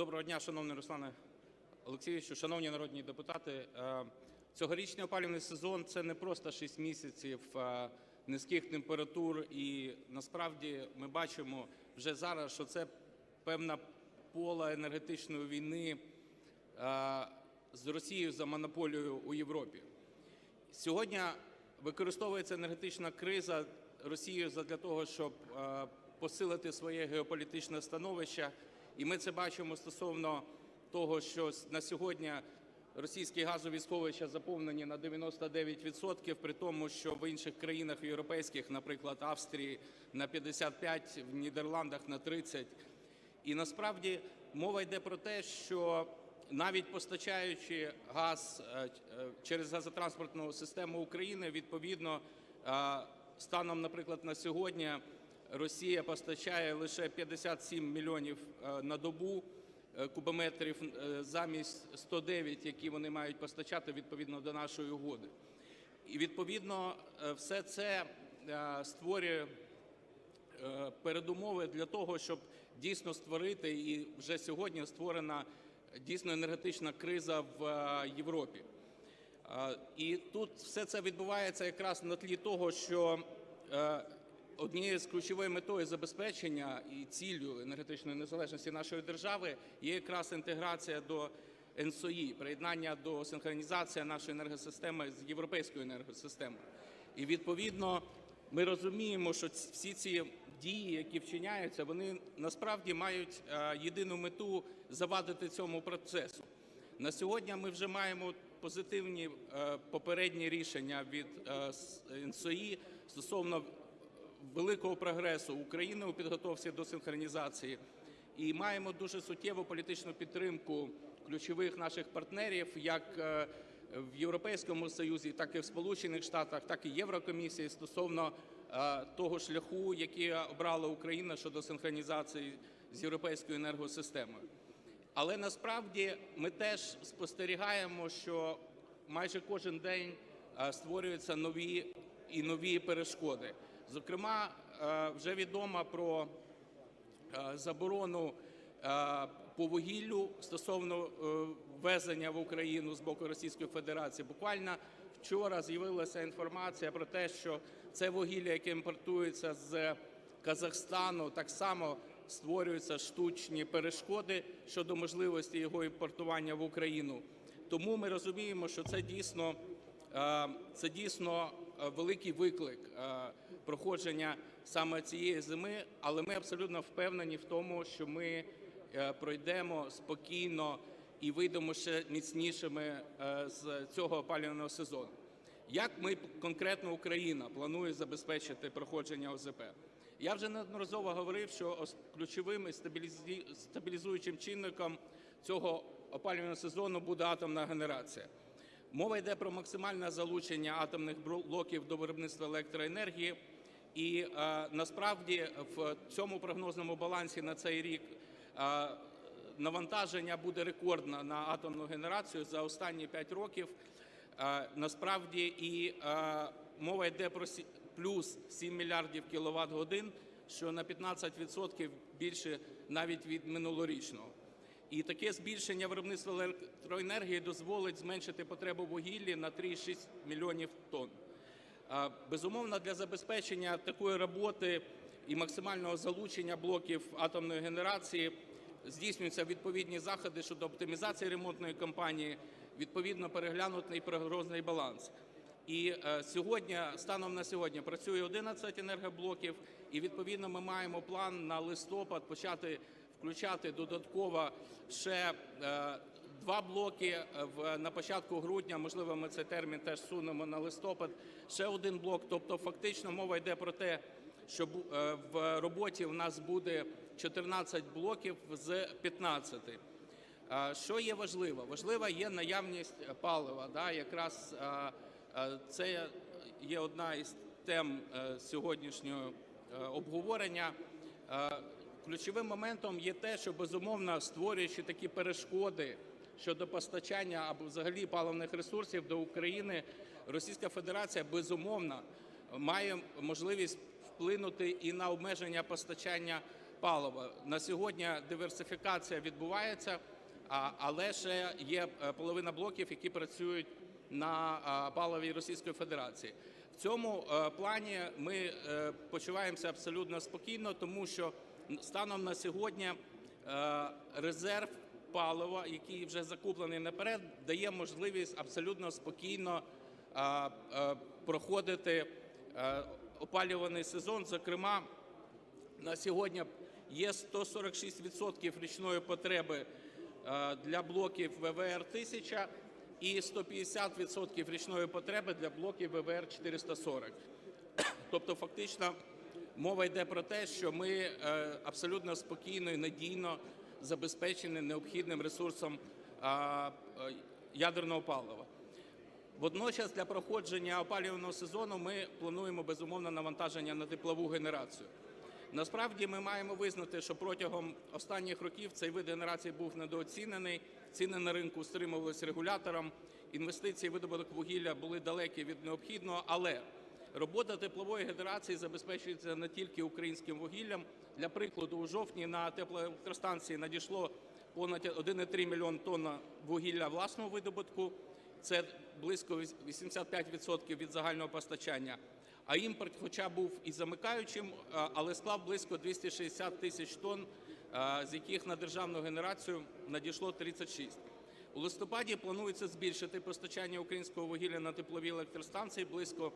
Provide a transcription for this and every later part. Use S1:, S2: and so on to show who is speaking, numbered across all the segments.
S1: Доброго дня, шановний Руслане Олексійовичу, шановні народні депутати. Е, Цьогорічний опалювальний сезон – це не просто 6 місяців е, низьких температур, і насправді ми бачимо вже зараз, що це певна поле енергетичної війни е, з Росією за монополію у Європі. Сьогодні використовується енергетична криза Росією для того, щоб посилити своє геополітичне становище. І ми це бачимо стосовно того, що на сьогодні російські газові сховища заповнені на 99%, при тому, що в інших країнах європейських, наприклад, Австрії на 55%, в Нідерландах на 30%. І насправді мова йде про те, що навіть постачаючи газ е, е, через газотранспортну систему України, відповідно, е, станом, наприклад, на сьогодні Росія постачає лише 57 мільйонів е, на добу е, кубометрів е, замість 109, які вони мають постачати відповідно до нашої угоди. І відповідно все це створює передумови для того, щоб дійсно створити, і вже сьогодні створена дійсно енергетична криза в Європі. І тут все це відбувається якраз на тлі того, що однією з ключовою метою забезпечення і ціллю енергетичної незалежності нашої держави є якраз інтеграція до НСОІ, приєднання до синхронізації нашої енергосистеми з європейською енергосистемою. І відповідно ми розуміємо, що всі ці дії, які вчиняються, вони насправді мають е, єдину мету завадити цьому процесу. На сьогодні ми вже маємо позитивні е, попередні рішення від е, НСОІ стосовно великого прогресу України у підготовці до синхронізації. І маємо дуже суттєву політичну підтримку ключових наших партнерів, як е, в Європейському Союзі, так і в Сполучених Штатах, так і Єврокомісії стосовно е, того шляху, який обрала Україна щодо синхронізації з європейською енергосистемою. Але насправді ми теж спостерігаємо, що майже кожен день е, створюються нові і нові перешкоди. Зокрема, е, вже відомо про е, заборону е, по вугіллю стосовно ввезення в Україну з боку Російської Федерації. Буквально вчора з'явилася інформація про те, що це вугілля, яке імпортується з Казахстану, так само створюються штучні перешкоди щодо можливості його імпортування в Україну. Тому ми розуміємо, що це дійсно, це дійсно великий виклик е, проходження саме цієї зими, але ми абсолютно впевнені в тому, що ми е, пройдемо спокійно і вийдемо ще міцнішими е, з цього опалювального сезону. Як ми конкретно Україна планує забезпечити проходження ОЗП? Я вже неодноразово говорив, що ключовим і стабілізуючим чинником цього опалювального сезону буде атомна генерація. Мова йде про максимальне залучення атомних блоків до виробництва електроенергії. І е, насправді в цьому прогнозному балансі на цей рік е, навантаження буде рекордне на атомну генерацію за останні 5 років. Е, Насправді і мова йде про сі- плюс 7 мільярдів кіловат годин, що на 15% більше навіть від минулорічного. І таке збільшення виробництва електроенергії дозволить зменшити потребу вугілля на 3,6 мільйонів тонн. Безумовно, для забезпечення такої роботи і максимального залучення блоків атомної генерації здійснюються відповідні заходи щодо оптимізації ремонтної кампанії, відповідно переглянутий прогнозний баланс. І е, сьогодні, станом на сьогодні, працює 11 енергоблоків, і відповідно ми маємо план на листопад почати включати додатково ще е, два блоки е, на початку грудня. Можливо, ми цей термін теж сунемо на листопад. Ще один блок. Тобто, фактично, мова йде про те, що е, в роботі в нас буде 14 блоків з 15. Що є важливо? Важлива є наявність палива. Да? Якраз це є одна із тем сьогоднішнього обговорення. Ключовим моментом є те, що безумовно створюючи такі перешкоди щодо постачання або взагалі паливних ресурсів до України, Російська Федерація безумовно має можливість вплинути і на обмеження постачання палива. На сьогодні диверсифікація відбувається, але ще є е, половина блоків, які працюють на паливі Російської Федерації. В цьому е, плані ми е, почуваємося абсолютно спокійно, тому що станом на сьогодні е, резерв палива, який вже закуплений наперед, дає можливість абсолютно спокійно е, е, проходити опалюваний сезон. Зокрема, на сьогодні є 146% річної потреби для блоків ВВР 1000 і 150% річної потреби для блоків ВВР 440. Тобто, фактично, мова йде про те, що ми е, абсолютно спокійно і надійно забезпечені необхідним ресурсом е, ядерного палива. Водночас для проходження опалювального сезону ми плануємо безумовно навантаження на теплову генерацію. Насправді ми маємо визнати, що протягом останніх років цей вид генерації був недооцінений. Ціни на ринку стримувалися регулятором. Інвестиції видобуток вугілля були далекі від необхідного, але робота теплової генерації забезпечується не тільки українським вугіллям. Для прикладу, у жовтні на теплоелектростанції надійшло понад 1,3 мільйон тонн вугілля власного видобутку. Це близько 85% від загального постачання. А імпорт, хоча був і замикаючим, але склав близько 260 тисяч тонн, з яких на державну генерацію надійшло 36. У листопаді планується збільшити постачання українського вугілля на теплові електростанції близько е,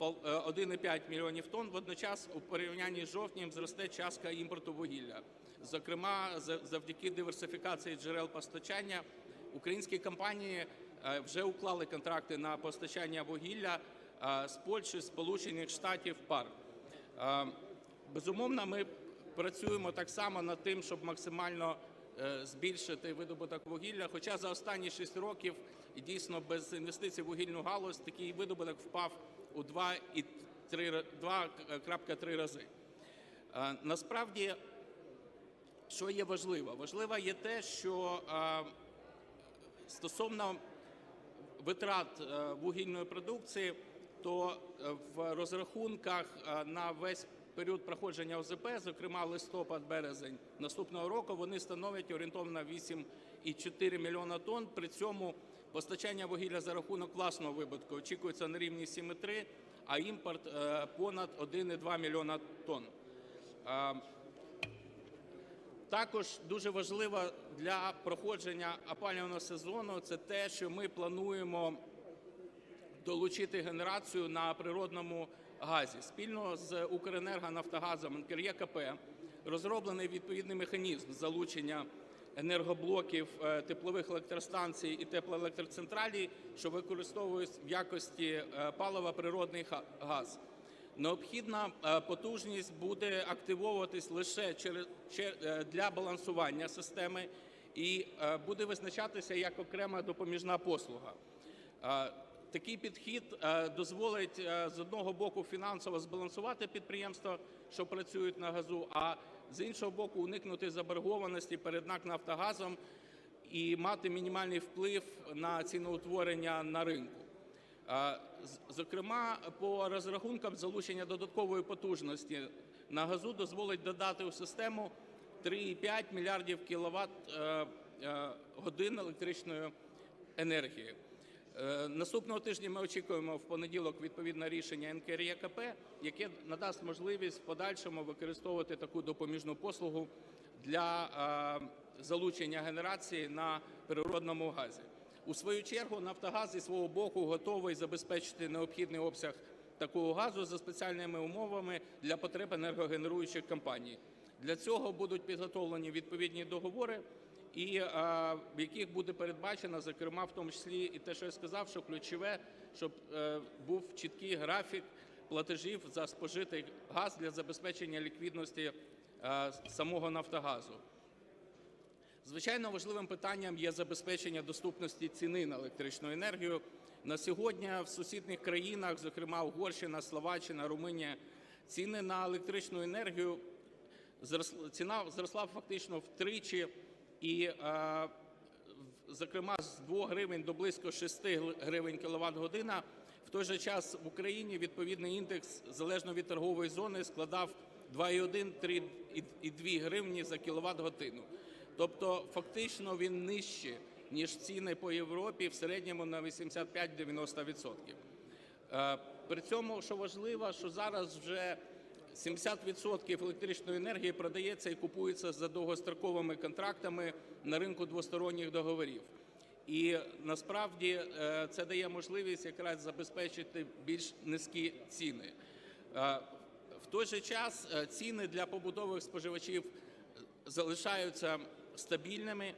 S1: 1,5 мільйонів тонн. Водночас у порівнянні з жовтнем зросте частка імпорту вугілля. Зокрема, за- завдяки диверсифікації джерел постачання українські компанії е, вже уклали контракти на постачання вугілля е, з Польщі, Сполучених Штатів, ПАР. Е, Безумовно, ми працюємо так само над тим, щоб максимально е, збільшити видобуток вугілля. Хоча за останні 6 років дійсно без інвестицій в вугільну галузь такий видобуток впав у 2,3 2,3 рази. Е, Насправді, що є важливо? Важливо є те, що е, стосовно витрат е, вугільної продукції, то е, в розрахунках е, на весь період проходження ОЗП, зокрема листопад-березень наступного року, вони становлять орієнтовно 8,4 мільйона тонн. При цьому постачання вугілля за рахунок власного вибутку очікується на рівні 7,3, а імпорт е, понад 1,2 мільйона тонн. Е, також дуже важливо для проходження опалювального сезону це те, що ми плануємо долучити генерацію на природному газі. Спільно з Укренерго, Нафтогазом, НКРЄКП розроблений відповідний механізм залучення енергоблоків е, теплових електростанцій і теплоелектроцентралей, що використовують в якості е, палива природний газ. Необхідна е, потужність буде активовуватись лише для балансування системи і буде визначатися як окрема допоміжна послуга. Такий підхід е, дозволить е, з одного боку фінансово збалансувати підприємства, що працюють на газу, а з іншого боку уникнути заборгованості перед НАК «Нафтогазом» і мати мінімальний вплив на ціноутворення на ринку. Е, Зокрема, по розрахункам залучення додаткової потужності на газу дозволить додати у систему 3,5 мільярдів кіловат годин електричної енергії. Е, Наступного тижня ми очікуємо в понеділок відповідне рішення НКРЄКП, яке надасть можливість в подальшому використовувати таку допоміжну послугу для е, залучення генерації на природному газі. У свою чергу Нафтогаз зі свого боку готовий забезпечити необхідний обсяг такого газу за спеціальними умовами для потреб енергогенеруючих компаній. Для цього будуть підготовлені відповідні договори, і е, в яких буде передбачено, зокрема, в тому числі і те, що я сказав, що ключове, щоб е, був чіткий графік платежів за спожитий газ для забезпечення ліквідності е, самого Нафтогазу. Звичайно, важливим питанням є забезпечення доступності ціни на електричну енергію. На сьогодні в сусідніх країнах, зокрема Угорщина, Словаччина, Румунія, ціни на електричну енергію ціна зросла фактично втричі, і, е, зокрема, з 2 гривень до близько 6 гривень кіловат година. В той же час в Україні відповідний індекс залежно від торгової зони складав 2,1-3,2 гривні за кіловат годину. Тобто фактично він нижче, ніж ціни по Європі в середньому на 85-90%. Е, При цьому, що важливо, що зараз вже 70% електричної енергії продається і купується за довгостроковими контрактами на ринку двосторонніх договорів. І насправді е, це дає можливість якраз забезпечити більш низькі ціни. Е, В той же час е, ціни для побутових споживачів залишаються стабільними.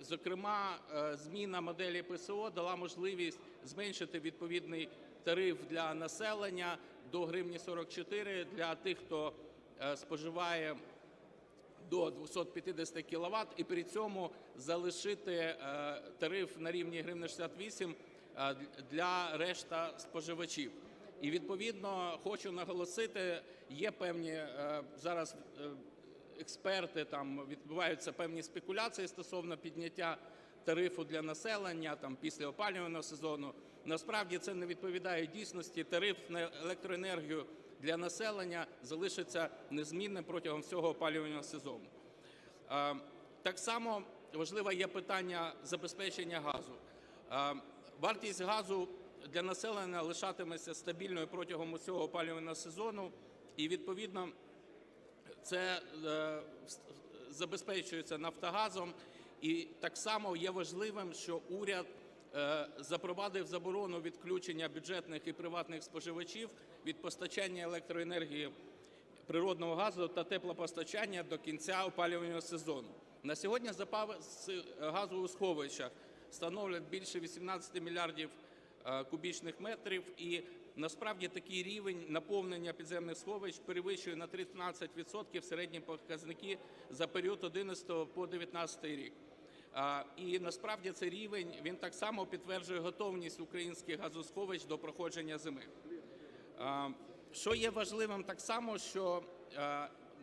S1: Зокрема, зміна моделі ПСО дала можливість зменшити відповідний тариф для населення до гривні 44 для тих, хто е, споживає до 250 кВт, і при цьому залишити е, тариф на рівні гривня 68 е, для решта споживачів. І відповідно хочу наголосити, є певні зараз експерти, там відбуваються певні спекуляції стосовно підняття тарифу для населення там після опалювального сезону. Насправді це не відповідає дійсності. Тариф на електроенергію для населення залишиться незмінним протягом всього опалювального сезону. Так само важливе є питання забезпечення газу. Вартість газу для населення лишатиметься стабільною протягом усього опалювального сезону, і відповідно це е, забезпечується Нафтогазом. І так само є важливим, що уряд запровадив заборону відключення бюджетних і приватних споживачів від постачання електроенергії природного газу та теплопостачання до кінця опалювального сезону. На сьогодні запаси газу у сховищах становлять більше 18 мільярдів е, кубічних метрів, і насправді такий рівень наповнення підземних сховищ перевищує на 13% середні показники за період 11 по 19 рік. І насправді цей рівень він так само підтверджує готовність українських газосховищ до проходження зими. Що є важливим так само, що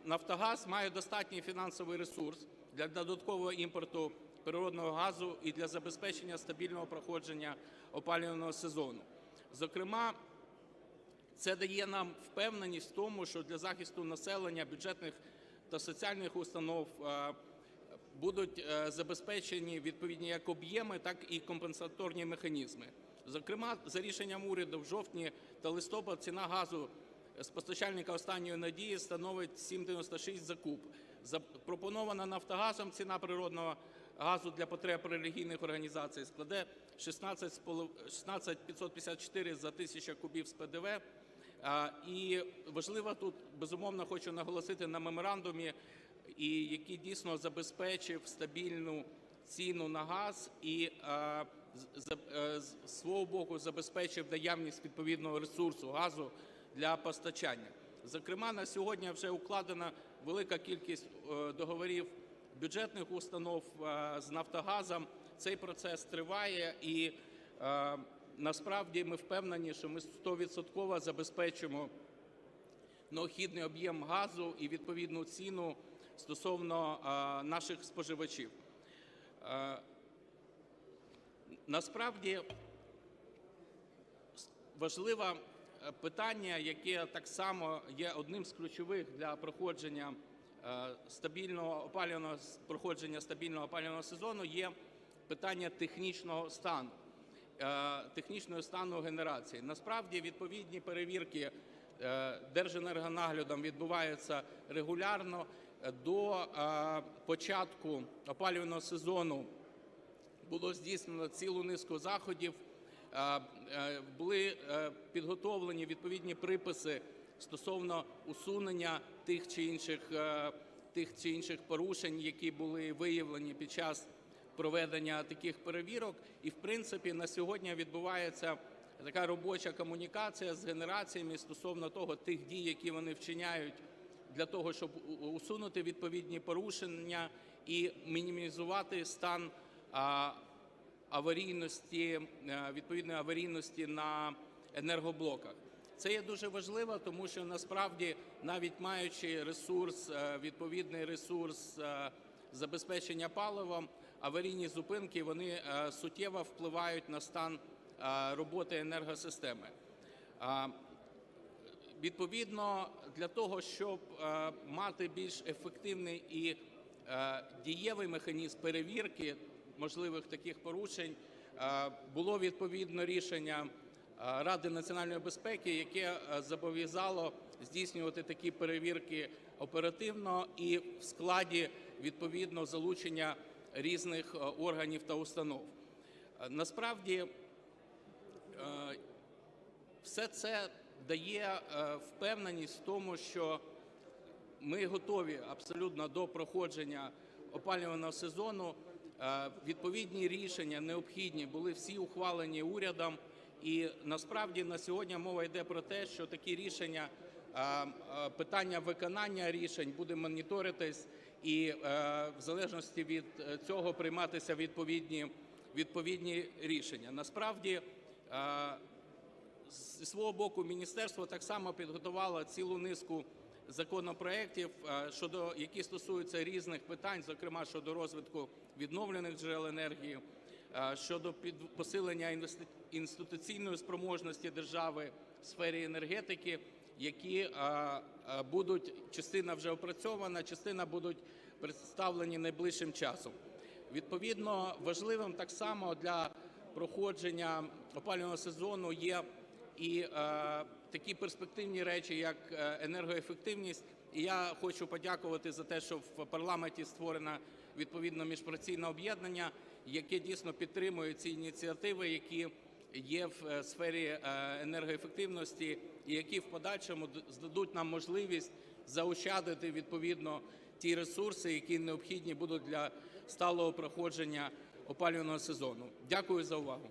S1: Нафтогаз має достатній фінансовий ресурс для додаткового імпорту природного газу і для забезпечення стабільного проходження опалювального сезону. Зокрема, це дає нам впевненість в тому, що для захисту населення, бюджетних та соціальних установ будуть е, забезпечені відповідні як об'єми, так і компенсаторні механізми. Зокрема, за рішенням уряду в жовтні та листопад ціна газу з постачальника останньої надії становить 7,96 за куб. Запропонована Нафтогазом ціна природного газу для потреб релігійних організацій складе 16 554 за тисячу кубів з ПДВ. І важливо тут, безумовно, хочу наголосити на меморандумі, і який дійсно забезпечив стабільну ціну на газ і е, з- з е, свого боку забезпечив наявність відповідного ресурсу газу для постачання. Зокрема, на сьогодні вже укладена велика кількість е, договорів бюджетних установ е, з Нафтогазом. Цей процес триває і е, насправді ми впевнені, що ми 100% забезпечимо необхідний об'єм газу і відповідну ціну стосовно наших споживачів. Насправді важливе питання, яке так само є одним з ключових для проходження е, стабільного опалювального проходження стабільного опалювального сезону, є питання технічного стану, е, технічного стану генерації. Насправді відповідні перевірки е, Держенергонаглядом відбуваються регулярно. До е, початку опалювального сезону було здійснено цілу низку заходів. Е, е, Були підготовлені відповідні приписи стосовно усунення тих чи інших тих чи інших порушень, які були виявлені під час проведення таких перевірок. І в принципі на сьогодні відбувається така робоча комунікація з генераціями стосовно того тих дій, які вони вчиняють для того, щоб усунути відповідні порушення і мінімізувати стан аварійності, е, відповідної аварійності на енергоблоках. Це є дуже важливо, тому що насправді, навіть маючи ресурс, е, відповідний ресурс е, забезпечення паливом, аварійні зупинки вони суттєво впливають на стан роботи енергосистеми. Відповідно, для того, щоб е, мати більш ефективний і е, дієвий механізм перевірки можливих таких порушень, е, було відповідно рішення Ради національної безпеки, яке зобов'язало здійснювати такі перевірки оперативно і в складі відповідно залучення різних органів та установ. Насправді все це дає е, впевненість в тому, що ми готові абсолютно до проходження опалювального сезону. Е, Відповідні рішення необхідні були всі ухвалені урядом. І насправді на сьогодні мова йде про те, що такі рішення, е, питання виконання рішень буде моніторитись, і в залежності від цього прийматися відповідні, відповідні рішення. Насправді зі свого боку міністерство так само підготувало цілу низку законопроєктів, е, щодо які стосуються різних питань, зокрема щодо розвитку відновлених джерел енергії, е, щодо посилення інституційної спроможності держави в сфері енергетики, які е, будуть частина вже опрацьована, частина будуть представлені найближчим часом. Відповідно, важливим так само для проходження опалювального сезону є і е, такі перспективні речі, як е, енергоефективність. І я хочу подякувати за те, що в парламенті створено відповідно міжфракційне об'єднання, яке дійсно підтримує ці ініціативи, які є в е, сфері е, енергоефективності, і які в подальшому здадуть нам можливість заощадити відповідно ті ресурси, які необхідні будуть для сталого проходження опалювального сезону. Дякую за увагу.